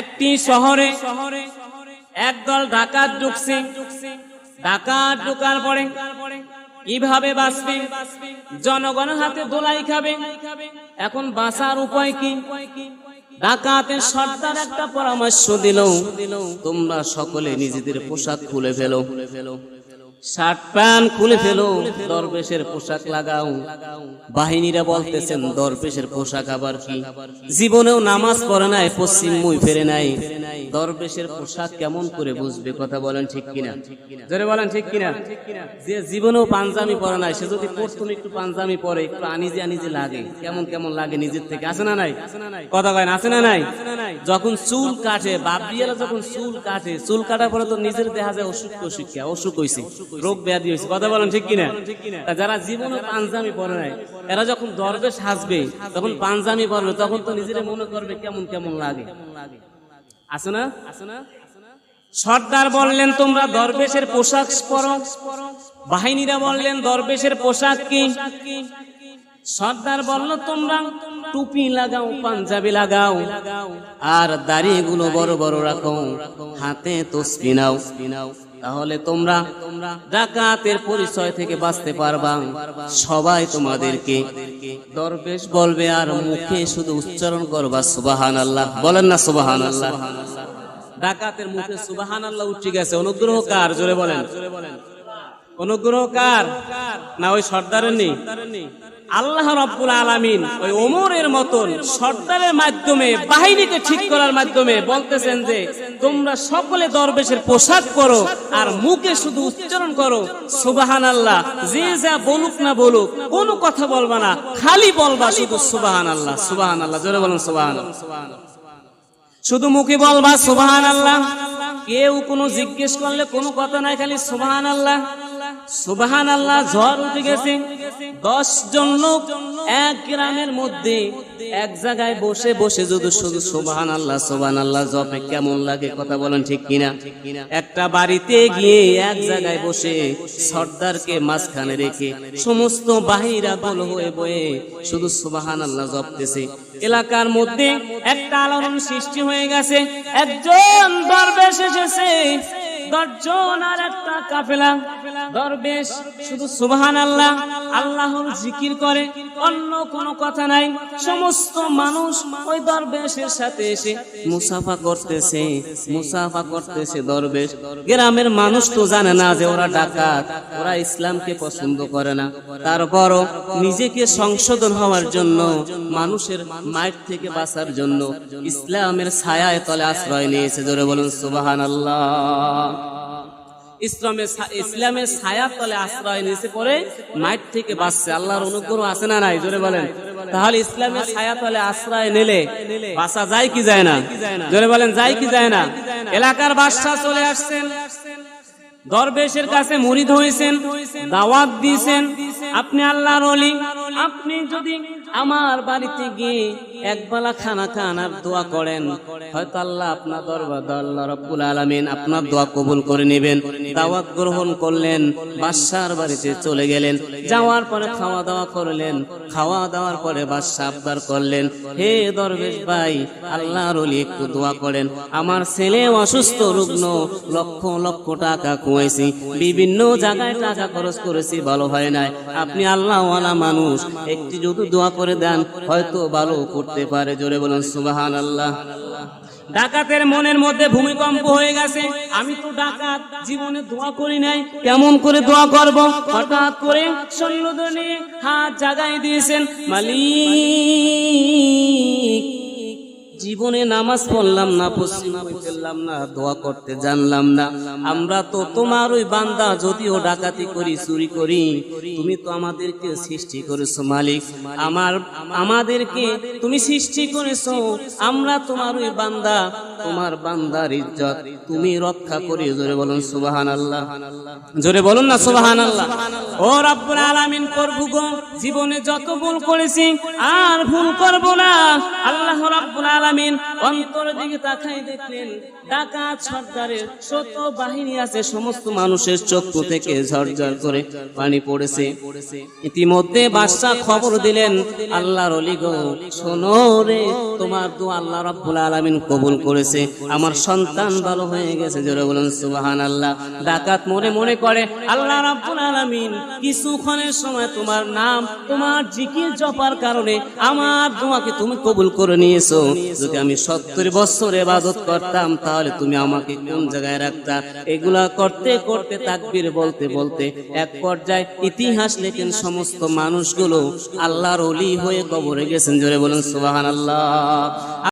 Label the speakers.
Speaker 1: একটি শহরে একদল ডাকাত ঢুকছে। ডাকাত ঢুকার পরে কীভাবে বাঁচবে? জনগণ হাতে দোলাই খাবে। এখন বাঁচার উপায় কি? ডাকাতের সর্দার একটা পরামর্শ দিল, তোমরা সকলে নিজেদের পোশাক খুলে ফেলো। শার্ট প্যান্ট খুলে ফেলো, দরবেশের পোশাক লাগাও। বাহিনীরা বলতেছেন, দরবেশের পোশাক আবার কি? জীবনেও নামাজ পড়ে নাই, পশ্চিম মুই ফেরে নাই। দরবেশের পোশাক কেমন করে বুঝবে? কথা বলেন ঠিক কিনা? জোরে বলেন ঠিক কিনা? যে জীবনেও পাঞ্জামি পরে নাই, সে যদি প্রথম একটু পাঞ্জামি পরে, একটু আনিজে আনিজে লাগে, কেমন কেমন লাগে নিজের থেকে। আছে না নাই? কথা কয় আছে না নাই? যখন চুল কাটে, বাপরিয়ালা যখন চুল কাটে, চুল কাটার পরে তো নিজের দেখা যায় অসুখ অসুখ অসুখ হয়েছে রোগ ব্যাধি হয়েছে কথা বলেন ঠিক কিনা? যারা জীবনে পাঞ্জামি পরে নাই, এরা যখন দরবেশ হাসবে তখন পাঞ্জামি পরবে, তখন তো নিজের মনে করবে কেমন কেমন লাগে। আছে না আছে না? সর্দার বললেন, তোমরা দরবেশের পোশাক পরো। বাহিনীরা বললেন, দরবেশের পোশাক কি? সর্দার বলল, তোমরা টুপি লাগাও, পাঞ্জাবি লাগাও, আর দাড়িগুলো বড় বড় রাখো, হাতে তসবি নাও। তাহলে তোমরা ডাকাতের পরিচয় থেকে বাঁচতে পারবা। সবাই তোমাদেরকে দরবেশ বলবে আর মুখে শুধু উচ্চারণ করবা সুবাহান আল্লাহ বলেন না সুবাহান আল্লাহ ডাকাতের মুখে সুবাহান আল্লাহ উঠে গেছে। অনুগ্রহ কার? জোরে বলেন। অনুগ্রহ কার? না, ওই সর্দারের নেই। আল্লাহ রব্বুল আলামিন ওই ওমরের মতন সর্দারের মাধ্যমে, বাহিনীকে ঠিক করার মাধ্যমে বলতেছেন যে, তোমরা সকলে দরবেশের পোশাক করো আর মুখে শুধু উচ্চারণ করো সুবাহান আল্লাহ যে যা বলুক না বলুক, কোনো কথা বলবা না, খালি বলবা শুধু সুবাহান আল্লাহ সুবাহান আল্লাহ জোরে বলুন সুবাহান শুধু মুখে বলবা সুবাহান আল্লাহ কেউ কোনো জিজ্ঞেস করলে কোনো কথা নাই, খালি সুবাহান আল্লাহ সুবাহান আল্লাহ ঝড় উঠে গেছে। দশ জন লোক এক গ্রামের মধ্যে এক জায়গায় বসে বসে যদি শুধু সুবাহান আল্লাহ সুবাহান আল্লাহ জপে কেমন লাগে কথা বলেন ঠিক কিনা? একটা বাড়িতে গিয়ে এক জায়গায় বসে সর্দারকে মাঝখানে রেখে সমস্ত বাহিরা দল হয়ে বয়ে শুধু সুবাহান আল্লাহ জপতেছে। এলাকার মধ্যে একটা আলোড়ন সৃষ্টি হয়ে গেছে। একজন দরবেশ এসেছে। একটা কাফেলা। দরবেশ, শুধু সুবহান আল্লাহ আল্লাহর জিকির করে, অন্য কোনো কথা নাই। সমস্ত মানুষ ওই দরবেশের সাথে এসে মুসাফা করতেছে মুসাফা করতেছে দরবেশ। গ্রামের মানুষ তো জানে না যে ওরা ডাকাত, ওরা ইসলামকে পছন্দ করে না। তারপরও নিজেকে সংশোধন হওয়ার জন্য, মানুষের মায়ের থেকে বাঁচার জন্য ইসলামের ছায়ায় তলে আশ্রয় নিয়েছে। জোরে বলুন সুবাহান আল্লাহ ইসলামের ইসলামের ছায়ার তলে আশ্রয় নিয়েছে পরে মাইট থেকে বাঁচছে। আল্লাহর অনুগ্রহ আছে না নাই? জোরে বলেন। তাহলে ইসলামের ছায়া তলে আশ্রয় নিলে বাসা যায় কি যায় না? জোরে বলেন, যায় কি যায় না? এলাকার বাদশাহ চলে আসছেন। দরবেশের কাছে মুরিদ হয়েছেন দাওয়াত দিয়েছেন আপনি আল্লাহর অলি। আপনি যদি আমার বাড়িতে গিয়ে একবেলা খানা খান আর দোয়া করেন, হয়তো আল্লাহ আপনার দরবার আল্লাহ রব্বুল আলামিন আপনার দোয়া কবুল করে নেবেন। দাওয়াত গ্রহণ করলেন, বাদশার বাড়িতে চলে গেলেন, যাওয়ার পরে খাওয়া দাওয়া করলেন, খাওয়া দাওয়ার পরে বাদশা আবদার করলেন, হে দরবেশ ভাই, আল্লাহর অলি একটু দোয়া করেন। আমার ছেলে অসুস্থ রুগ্ন, লক্ষ লক্ষ টাকা কুয়াইছি বিভিন্ন জায়গায় টাকা খরচ করেছি, ভালো হয় নাই। আপনি আল্লাহওয়ালা মানুষ একটি যদি দোয়া করে দেন, হয়তো ভালো করতে পারে। জোরে বলুন সুবাহান আল্লাহ ডাকাতের মনের মধ্যে ভূমিকম্প হয়ে গেছে। আমি তো ডাকাত, জীবনে দোয়া করি নাই। কেমন করে দোয়া করব? হঠাৎ করে সৈন্যদনে নিয়ে হাত জাগাই দিয়েছেন মালিক। জীবনে নামাজ পড়লাম না, পশ্চিমা ফেললাম না, দোয়া করতে জানলাম না। আমরা তো তোমার ওই বান্দা, যদিও ডাকাতি করি, চুরি করি, তুমি তো আমাদেরকে সৃষ্টি করেছ, মালিক। আমার, আমাদেরকে তুমি সৃষ্টি করেছ, আমরা তোমার ওই বান্দা, তোমার বান্দার ইজ্জত, তুমি রক্ষা করি। জোরে বলুন সুবাহান আল্লাহ জোরে বলুন না সুবাহান আল্লাহ ও রব্বুল আলামিন প্রভু গো, জীবনে যত ভুল করেছি, আর ভুল করব না। আল্লাহ রাব্বুল আলামিন আলামিন অন্তর দিকে তাকাই দেখলেন, ডাকাত সর্দারের শত বাহিনী আছে, সমস্ত মানুষের চক্ষু থেকে ঝরঝর করে পানি পড়েছে। ইতিমধ্যে বাদশাহ খবর দিলেন, আল্লাহর অলি গো, শোনো রে, তোমার দু আল্লাহ রাব্বুল আলামিন কবুল করেছে। আমার সন্তান ভালো হয়ে গেছে, জোরে বলুন, সুবহানাল্লাহ। ডাকাত মনে মনে করে, আল্লাহ রাব্বুল আলামিন, কিছুক্ষণের সময় তোমার নাম, তোমার জিকির জপার কারণে আমার দোয়াকে তুমি কবুল করে নিয়েছো। যদি আমি সত্তর বছর এবাদত করতাম, তাহলে তুমি আমাকে কোন জায়গায় রাখতা? এগুলা করতে করতে তাকবির বলতে বলতে এক পর্যায়ে ইতিহাস লেখেন সমস্ত মানুষগুলো, আল্লাহর অলি হয়ে কবরে গেছেন। জোরে বলুন, সুবহানাল্লাহ।